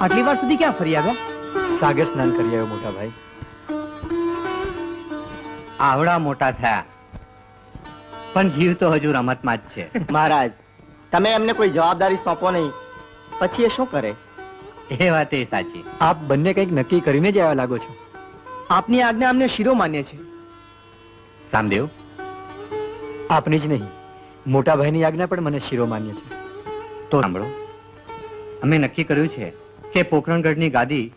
આટલી વાર સુધી ક્યાં ફરી આવ્યા? સાગર સ્નાન કરી આવ્યો મોટા ભાઈ. આવડા મોટા થયા. પણ જીવ તો હજુ રમતમાં જ છે. મહારાજ તમે એમને કોઈ જવાબદારી સોંપો નહીં. પછી એ શું કરે? એ વાત એ સાચી. આપ બંને કંઈક નક્કી કરીને જ આવ્યા લાગો છો. આપની આજ્ઞા અમને શિરો માન્ય છે. રામદેવ? આપની જ નહીં. મોટા ભાઈની આજ્ઞા પણ મને શિરો માન્ય છે. તો સાંભળો. અમે નક્કી કર્યું છે કે પોખરણગઢની ગાદી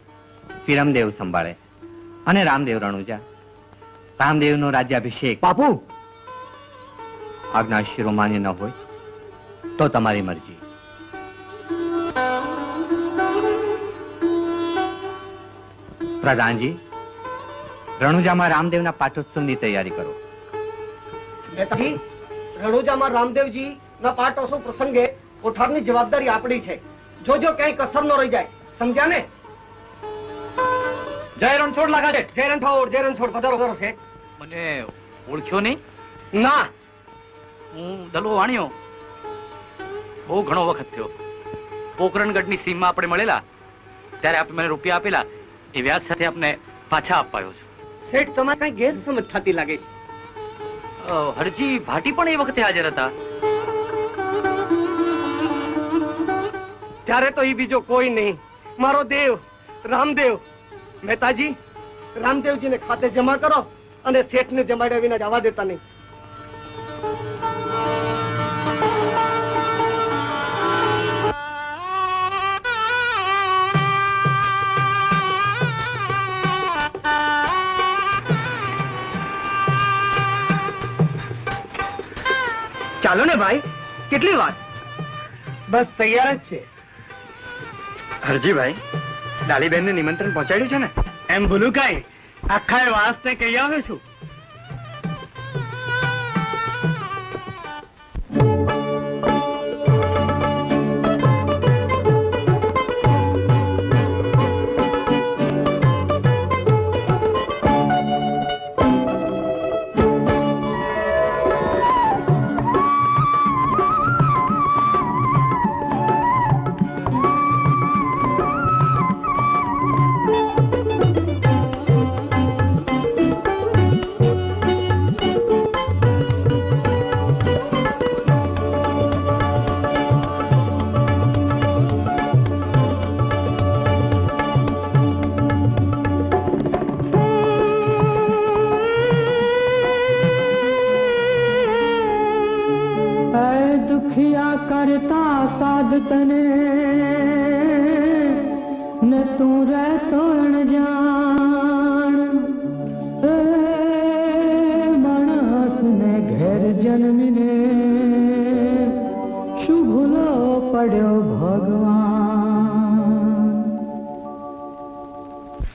વિરમદેવ સંભાળે અને રામદેવ રણુજા. રામદેવનો રાજ્યાભિષેક બાપુ! આજ્ઞા શિરોમાન્ય ન હોય તો તમારી મરજી. પ્રધાનજી રણુજામાં રામદેવના પાઠોત્સવની તૈયારી કરો. રણુજામાં રામદેવજી ના પાઠોત્સવ પ્રસંગે કોઠારની જવાબદારી આપણી છે. જોજો ક્યાંય કસર ન રહી જાય. સમજ્યા ને? જય રણછોડ લાગા છે જય રણછોડ જય રણછોડ. પધારો પધારો છે મને ઓળખ્યો નહીં? ના. હું દલવો વાણ્યો. બહુ ઘણો વખત થયો. પોકરણગઢની સીમમાં આપણે મળેલા ત્યારે આપે મને રૂપિયા આપેલા. એ વ્યાજ સાથે આપને પાછા અપાયો છું. શેઠ તમારે કઈ ગેરસમજ થતી લાગે છે. હરજી ભાટી પણ એ વખતે હાજર હતા. ત્યારે તો એ બીજો કોઈ નહીં. મારો દેવ, રામદેવ. મહેતાજી, રામદેવજીને ખાતે જમા કરો અને શેઠને જમાડ્યા વિના જવા દેતા નહીં. ચાલો ને ભાઈ, કેટલી વાર બસ તૈયાર જ છે. હરજીભાઈ ડાલીબેન ને નિમંત્રણ પહોંચાડ્યું છે ને? એમ ભૂલું કાંઈ. આખા વાસને કહી આવ્યો છું. દુખિયા કરતા સાધ તને. ને તું રહેતો જાણ. માણસ ને ઘેર જન્મીને શું ભૂલો પડ્યો ભગવાન.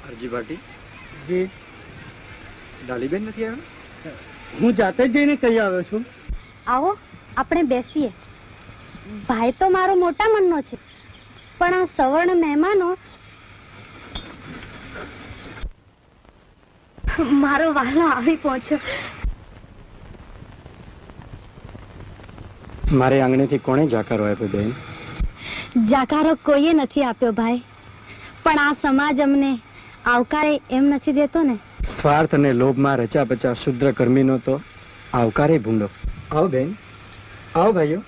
હરજી ભાટી જી. ડાલીબેન નથી આવ્યા? હું જાતે જઈને કહી આવ્યો છું. આવો. આપણે બેસીએ. ભાઈ તો મારો મોટા મનનો છે. પણ આ સવર્ણ મહેમાનો મારો વાલો આવી પહોંચ્યો. મારે આંગણેથી કોણે જાકારો આપ્યો બેન? જાકારો કોઈએ નથી આપ્યો ભાઈ. પણ આ સમાજ અમને આવકારે એમ નથી દેતો ને. સ્વાર્થ અને લોભમાં રચા પચા શુદ્ર કર્મીનો તો આવકારે ભૂંડો. આવો બેન. આવો ભાઈઓ.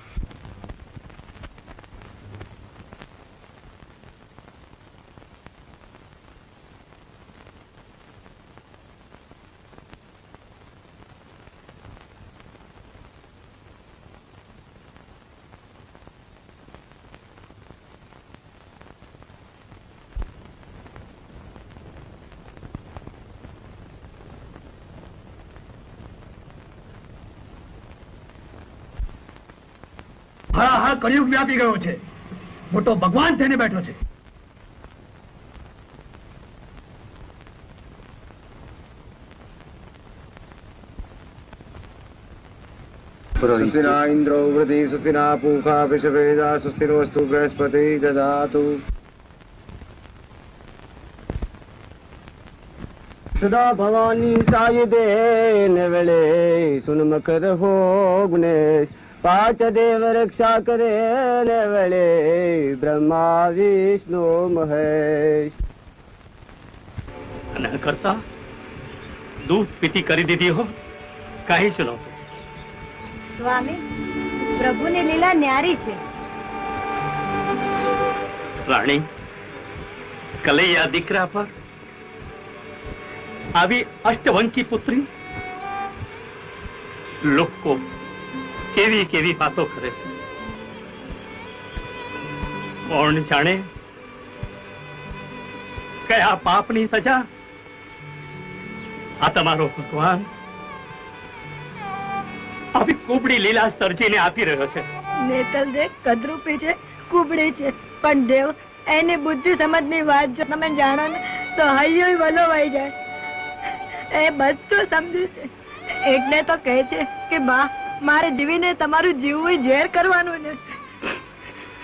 આ કળિયુગ વ્યાપી ગયો છે. મોટો ભગવાન થઈને બેઠો છે. સુસિના ઇન્દ્રો સદા ભવાની સાય દેન વેળે, સુનમકર હો ગુણેશ. પાંચ દેવ રક્ષા કરે ને વળે બ્રહ્મા વિષ્ણુ મહેશ. અને કરતા? દૂધ પીતી કરી દીધી હો. કાંઈ જ સ્વામી પ્રભુની લીલા ન્યારી છે. રાણી કલૈયા દીકરા પર આવી અષ્ટવંકી પુત્રી લોકો કેવી કેવી વાતો કરે છે? કોણ જાણે કયા પાપની સજા? આ તમારો ભગવાન આવી કુબડી લીલા સર્જીને આપી રહ્યો છે. નેતલ દેખ કદરૂપી છે, કુબડી છે, પણ દેવ, એની બુદ્ધિ સમજની વાત જો તમે જાણો ને, તો હૈયો વલોવાઈ જાય. એ બધું સમજ્યું છે. એટલે તો કહે છે કે, બા મારે જીવીને તમારું જીવવું ઝેર કરવાનું ને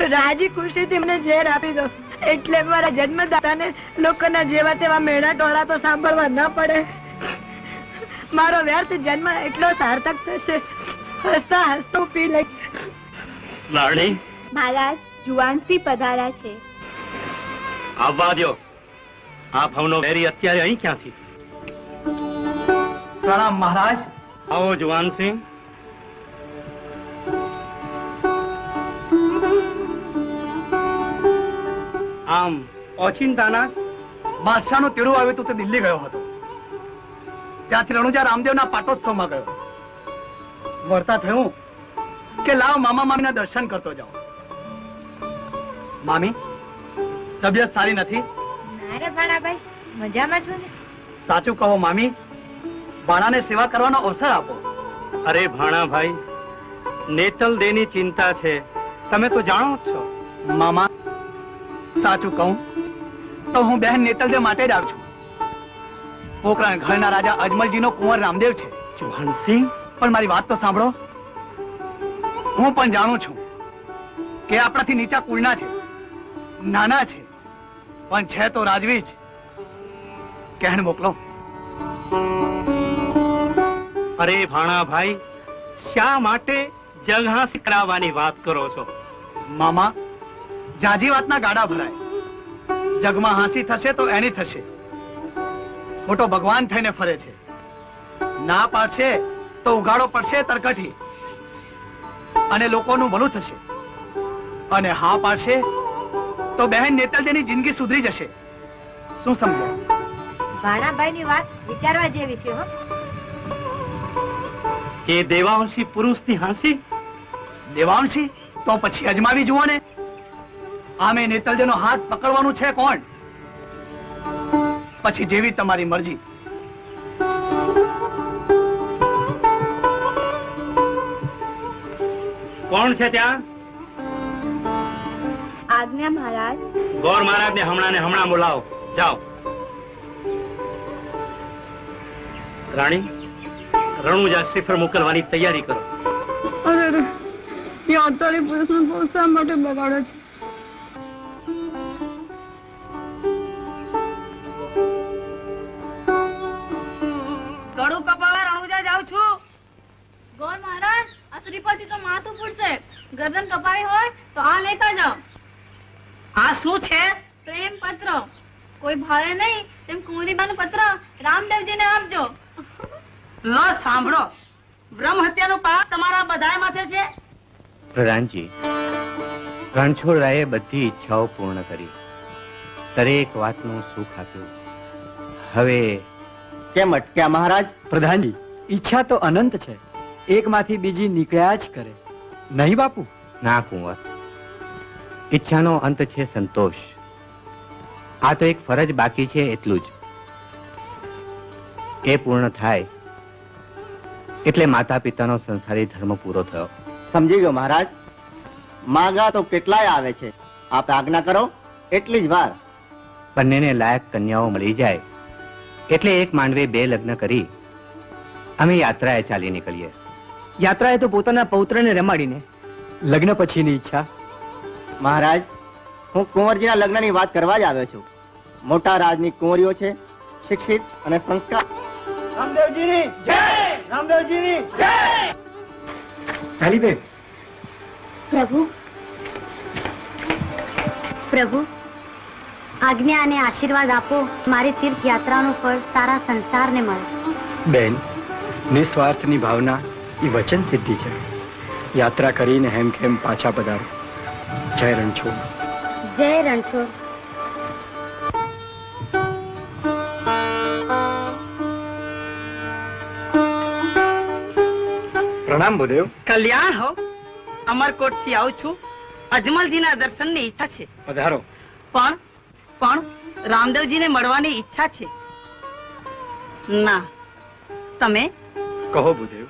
રાજી ખુશીથી મને ઝેર આપી દો. એટલે મારા જન્મદાતાને લોકોના જેવા તેવા મેળા ટોળા તો સાંભળવા ન પડે. મારો વ્યર્થ જન્મ એટલો સાર્થક થશે. હસતા હસતો પી લઈશ. લાડણી મહારાજ જુવાનસી પધારા છે. આવવા દો આ ભવનો વેરી અત્યારે અહીં ક્યાંથી? પ્રણામ મહારાજ. આવો જુવાનસિંહ. આમ ઓચિંતાના બાદશાહનો તેડો આવ્યું તો તે દિલ્હી ગયો હતો. ત્યાંથી રણુજા રામદેવના પાટોત્સવમાં ગયો. વર્તા થયું કે લાવ મામા મામીના દર્શન કરતો જાઓ. મામી તબિયત સારી નથી? અરે ભાણાભાઈ મજામાં છો ને? સાચું કહો મામી બાળાને સેવા કરવાનો અવસર આપો. અરે ભાણાભાઈ નેતલ દેની ચિંતા છે. તમે તો જાણો જ છો. મામા સાચું કહું તો હું બહેન નેતલદેવ માટે જ આવું છું. પોકરણ ઘરના રાજા અજમલજીનો કુંવર રામદેવ છે. ચૌહાણસિંહ? પણ મારી વાત તો સાંભળો. હું પણ જાણું છું કે આપણાથી નીચા કુળના છે નાના છે પણ છે તો રાજવી જ. કહેણ મોકલો. અરે ભાણાભાઈ શા માટે જગહાસ કરાવવાની વાત કરો છો? મામા જાજી વાતના ગાડા ભરાય. જગમાં હાંસી થશે તો એની થશે. મોટો ભગવાન થઈને ફરે છે. ના પાડશે તો ઉગાડો પડશે તરકઠી અને લોકોનું ભલું થશે. અને હા પાડશે તો બહેન નેતલદેની જિંદગી સુધરી જશે. શું સમજ્યા? ભાણાભાઈ વાત વિચારવા જેવી છે હો. એ દેવાંશી પુરુષની હાંસી? દેવાંશી? તો પછી અજમાવી જુઓ ને આમે નેતલજેનો હાથ પકડવાનું છે કોણ? પછી જેવી તમારી મરજી. કોણ છે ત્યાં? આજ્ઞા મહારાજ. ગોર મહારાજને હમણાં ને હમણાં બોલાવો. જાઓ. રાણી રણુજા શ્રીફળ મોકલવાની તૈયારી કરો. અરે અરે એ અત્યારે પુરુષનો બહુ શા માટે બગાડો છે? કોઈ નહીં તેમ કુંવરીબાનો પત્ર રામદેવજીને આપજો. લો સાંભળો. બ્રહ્મ હત્યાનો પાપ તમારા બધાય માથે છે. પ્રધાનજી રણછોડરાયે બધી ઈચ્છાઓ પૂર્ણ કરી. દરેક વાતનું સુખ આપ્યું. હવે કેમ અટક્યા મહારાજ? પ્રધાનજી ઈચ્છા તો અનંત છે. એકમાંથી બીજી નીકળ્યા જ કરે. નહીં બાપુ? ના કુંવર. ઈચ્છાનો અંત છે સંતોષ. આ તો એક ફરજ બાકી છે એટલું જ. એ પૂર્ણ થાય એટલે માતા પિતાનો સંસારી ધર્મ પૂરો થયો. સમજી ગયો મહારાજ? માગા તો કેટલાય આવે છે. આપ આજ્ઞા કરો એટલી જ વાર. બંનેને લાયક કન્યાઓ મળી જાય. એટલે એક માંડવે બે લગ્ન કરી અમે યાત્રાએ ચાલી નીકળીએ. યાત્રાએ તો પોતાના પૌત્રને રમાડીને. લગ્ન પછીની ઈચ્છા? મહારાજ હું કુંવરજીના લગ્નની વાત કરવા જ આવ્યો છું. મોટા રાજની કુંવરીઓ છે શિક્ષિત અને સંસ્કાર. રામદેવજીની જય! રામદેવજીની જય! ચાલી બેન પ્રભુ પ્રભુ આજ્ઞા અને આશીર્વાદ આપો મારી તીર્થ યાત્રાનું ફળ સારા સંસારને મળે. બેન નિસ્વાર્થની ભાવના એ વચન સિદ્ધિ છે. યાત્રા કરીને હેમખેમ પાછા પધારો. જય રણછોડ. જય રણછોડ. પ્રણામ ભૂદેવ કલ્યાણ હો. અમરકોટથી આવું છું. અજમલજીના દર્શનની ઈચ્છા છે. વધારો પણ પણ રામદેવજીને મળવાની ઈચ્છા છે. ના. તમે? કહો ભૂદેવ.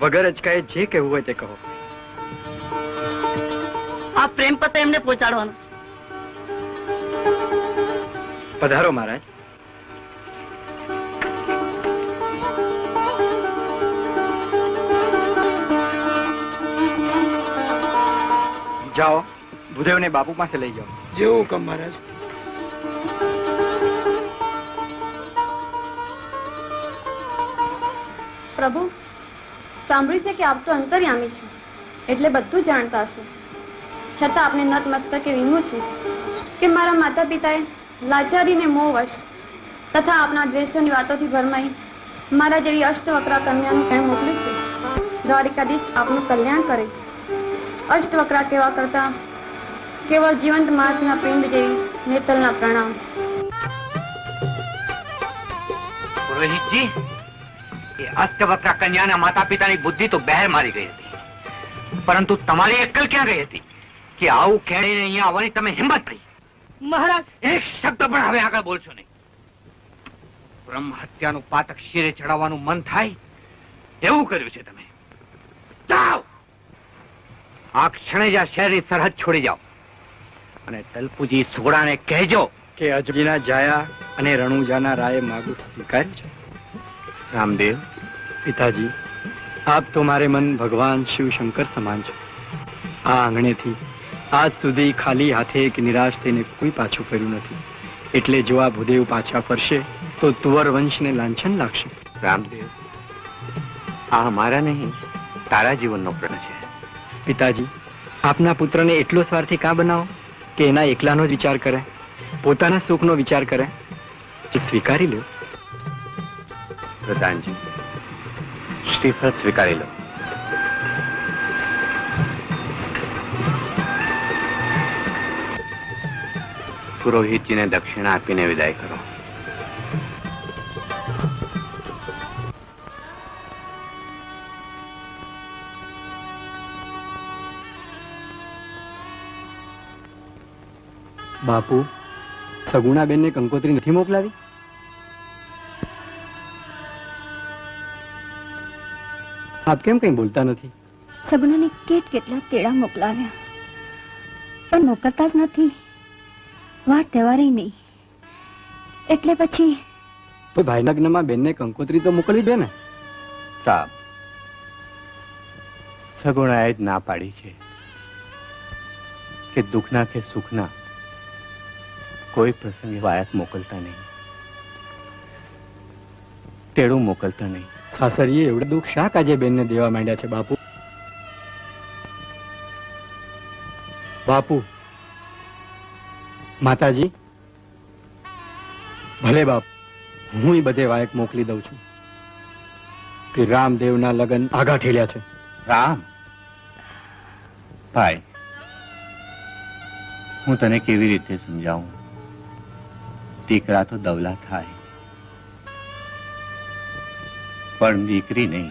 વગર અચકાએ જે કહેવું હોય તે કહો. આ પ્રેમ પત્ર એમને પહોંચાડવાનો છે. પધારો મહારાજ. જાઓ ભૂદેવને બાપુ પાસે લઈ જાઓ. જેવું હુકમ મહારાજ. પ્રભુ સાંભળ્યું છે કે આપ તો અંતર્યામી છો એટલે બધું જાણતા હશો. છતાં આપને નતમસ્તકે વિનું છું કે મારા માતા પિતાએ લાચારીને મોહવશ તથા આપના દ્વેષોની વાતોથી ભરમાઈ મારા જેવી અષ્ટવક્રા કન્યાનું કહેણ મોકલ્યું છે. દ્વારિકાધીશ આપનું કલ્યાણ કરે. અષ્ટવક્રા કેવા કરતા? કેવળ જીવંત માસના પિંડ જેવી નેતલના પ્રણામ. પુરોહિતજી એ અષ્ટવક્રા કન્યાના માતા પિતાની બુદ્ધિ તો બહેર મારી ગઈ હતી. પરંતુ તમારી એકલ ક્યાં ગઈ હતી? કે આવું કહેણીને અહીંયા આવવાની તમે હિંમત કરી? મહારાજ! એક શબ્દ પણ હવે આગળ બોલશો નહીં. બ્રહ્મ હત્યાનું પાતક શિરે ચડાવવાનું મન થાય એવું કર્યું છે તમે. જાઓ! આ ક્ષણે જ આ શહેરની સરહદ છોડી જાઓ. અને તલપુજી સોડાને કહેજો કે અજમીના જાયા અને રણુજાના રાયે માગું સ્વીકાર રામદેવ. પિતાજી, આપ તો મારે મન ભગવાન શિવ શંકર સમાન છો. આ આંગણેથી આજ સુધી ખાલી હાથે એક નિરાશ થઈને કોઈ પાછું કર્યું નથી. એટલે જો આ ભૂદેવ પાછા ફરશે, તો તુવર વંશને લાંછન લાગશે. રામદેવ, આ મારા નહીં, તારા જીવનનો પ્રશ્ન પિતાજી, આપના પુત્રને એટલો સ્વાર્થી કાં બનાવો કે એના એકલાનો જ વિચાર કરે, પોતાના સુખનો વિચાર કરે? સ્વીકારી લો. પ્રધાનજી સ્ટીફન સ્વીકારી લો. પુરોહિતજીને દક્ષિણા આપીને વિદાય કરો. બાપુ સગુણાબેનને કંકોત્રી નથી મોકલાવી? આપ કેમ કઈ બોલતા નથી? સગુણાને કેટ કેટલા તેડા મોકલાવ્યા. પણ મોકલતા જ નથી. વાર તહેવારે નહીં. એટલે પછી તો ભાઈ લગ્નમાં બેનને કંકોત્રી તો મોકલવી દે ને? સાબ સગુણાએ જ ના પાડી છે કે દુઃખના કે સુખના કોઈ પ્રસંગે વાયક મોકલતા નહીં. તેડું મોકલતા નહીં. સાસરીએ એવડે દુઃખ શા કાજે બેનને દેવા માંડ્યા છે બાપુ? બાપુ માતાજી ભલે બાપ હું બધે વાયક મોકલી દઉં છું કે રામદેવના લગ્ન આગા ઠેલ્યા છે. રામ? ભાઈ હું તને કેવી રીતે સમજાવું? દીકરા તો દવલા થાય. પણ દીકરી નહીં.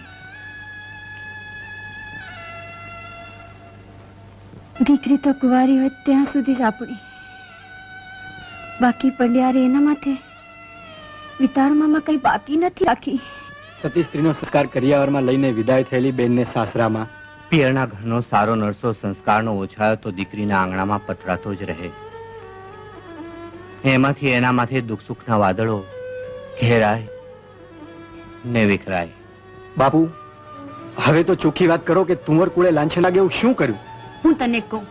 દીકરી તો કુંવારી હોય ત્યાં સુધી જ આપણી. બાકી પંડ્યારે એના માથે વિતાળમાં કઈ બાકી નથી રાખી. સતી સ્ત્રીનો સંસ્કાર કરિયાવરમાં લઈને વિદાય થયેલી બેનને સાસરામાં. પિયરના ઘરનો સારો નરસો સંસ્કારનો ઓછાયો તો દીકરીના આંગણામાં પથરાતો જ રહે. એમાંથી એના માથે દુઃખ સુખના વાદળો ઘેરાય ને વિખરાય. બાપુ હવે તો ચોખ્ખી વાત કરો કે તુંવર કુળે લાંછન લાગે એવું શું કર્યું? હું તને કહું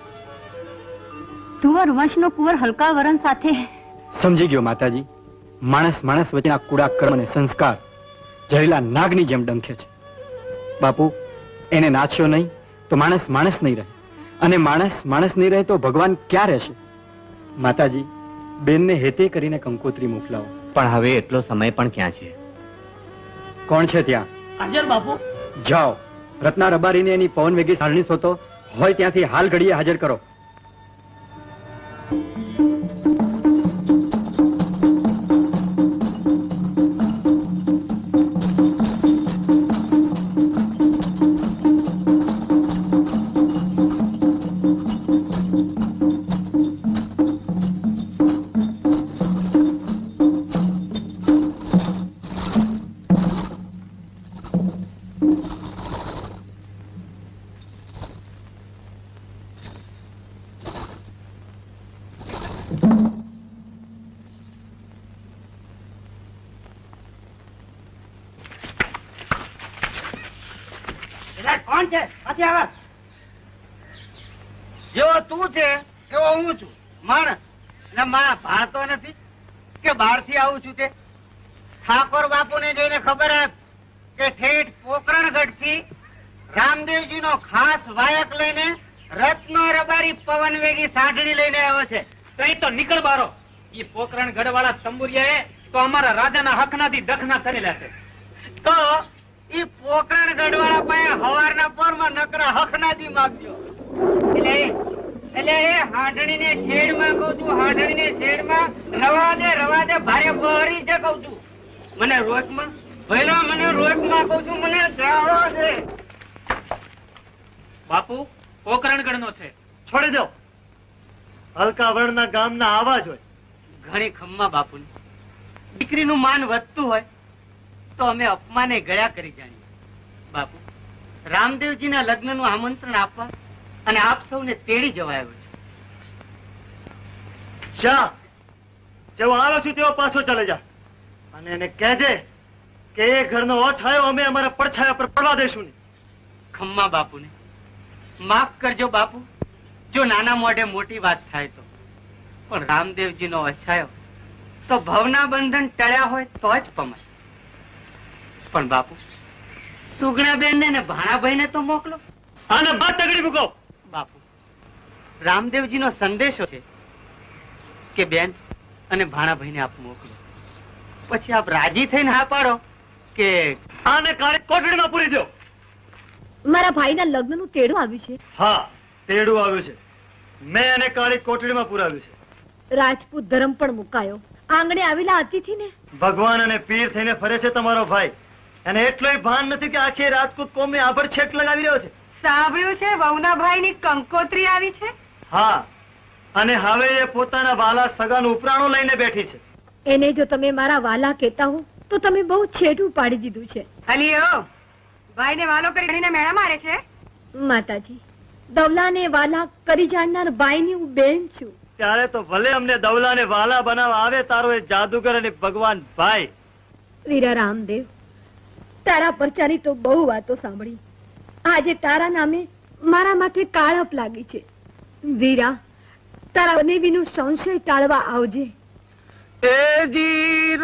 તુવર વંશનો કુંવર હલકા વરણ સાથે સમજી ગયો માતાજી માણસ માણસ વચ્ચેના કુડા કર્મ અને સંસ્કાર જહેલા નાગની જેમ ડંખે છે. બાપુ એને નાચ્યો નહીં તો માણસ માણસ નહીં રહે. અને માણસ માણસ નહીં રહે તો ભગવાન ક્યાં રહેશે? માતાજી બેનને હેતે કરીને કંકોત્રી મોકલાવો. પણ હવે એટલો સમય પણ ક્યાં છે? કોણ છે ત્યાં? હાજર બાપુ. જાઓ. રત્ના રબારીને એની પવન વેગી સારણી સોતો. હોય ત્યાંથી હાલ ઘડીએ હાજર કરો. રામદેવજી નો ખાસ વાયક લઈને રત્નો રબારી પવન વેગી સાઢણી લઈને આવ્યો છે. તઈ તો નીકળ બારો. એ પોકરણ ગઢવાળા તંબુરિયાએ તો અમારા રાજાના હકનાથી દખના કરેલા છે. તો ઈ પોકરણ ગઢવાળા પાસે હવારના પોરમાં નકરા હકનાદી માગજો. એટલે એટલે એ હાંડણીને છેડમાં કહું છું હાંડણીને છેડમાં રવાદે રવાદે ભારે બહરી છે કહું છું. મને રોકમાં? ભઈલા મને રોકમાં કહું છું મને જાવા દે. બાપુ પોકરણગઢ છે. છોડી દો. હલકા વર્ણના ગામના આવા જ હોય. ઘણી ખમ્મા બાપુ દીકરીનું માન વધતું હોય તો અમે અપમાને ગળ્યા કરી જાણીએ. બાપુ રામદેવજીના લગ્નનું આમંત્રણ આપવા અને આપ સૌને તેડી જવા આવ્યો છે. જા. જેવો આવ્યો છું તેવો પાછો ચાલે જા. અને એને કહેજે કે એ ઘરનો અછાયો અમે અમારા પડછાયા પર પડવા દેશું નહીં. ખમ્મા બાપુને માફ કરજો બાપુ જો નાના મોઢે મોટી વાત થાય તો. પણ રામદેવજી નો અછાયો તો ભવના બંધન ટળ્યા હોય તો જ પમાય. પણ બાપુ સુગણાબેન ને ભાણાભાઈને તો મોકલો. અને બાદ તગડી મૂકો. બાપુ રામદેવજીનો સંદેશો છે કે બેન અને ભાણાભાઈને આપ મોકલો. પછી આપ રાજી થઈને હા પાડો કે આને કાળી કોટડીમાં પૂરી દો મારા ભાઈના લગ્નનું તેડું આવ્યું છે. હા તેડું આવ્યું છે. મેં એને કાળી કોટડીમાં પુરાવ્યું છે. રાજપૂત ધર્મ પણ મુકાયો. આંગણે આવેલા અતિથિને? ભગવાન અને પીર થઈને ફરે છે તમારો ભાઈ. અને એટલોય ભાન નથી કે આખી રાજપૂત કોમે આભર છેક લગાવી રહ્યો છે. સાંભળ્યું છે વહુના ભાઈની કંકોત્રી આવી છે? હા અને હવે એ પોતાના વાલા સગાનું ઉપરાણું લઈને બેઠી છે. એને જો તમે મારા વાલા કહેતા હો તો તમે બહુ છેટું પાડી દીધું છે. અલીઓ ભાઈને વાલો કરી ગણીને મેળા મારે છે? માતાજી દવલાને વાલા કરી જાણનાર બાઈની હું બેન છું. ત્યારે તો ભલે અમને દવલાને વાલા બનાવવા આવે તારો એ જાદુગર અને ભગવાન ભાઈ. વીરા રામદેવ તારા પરચાની તો બહુ વાતો સાંભળી. આજે તારા નામે મારા માથે કાળપ લાગી છે. વીરા તારા નું સંશય ટાળવા આવજે. એ જી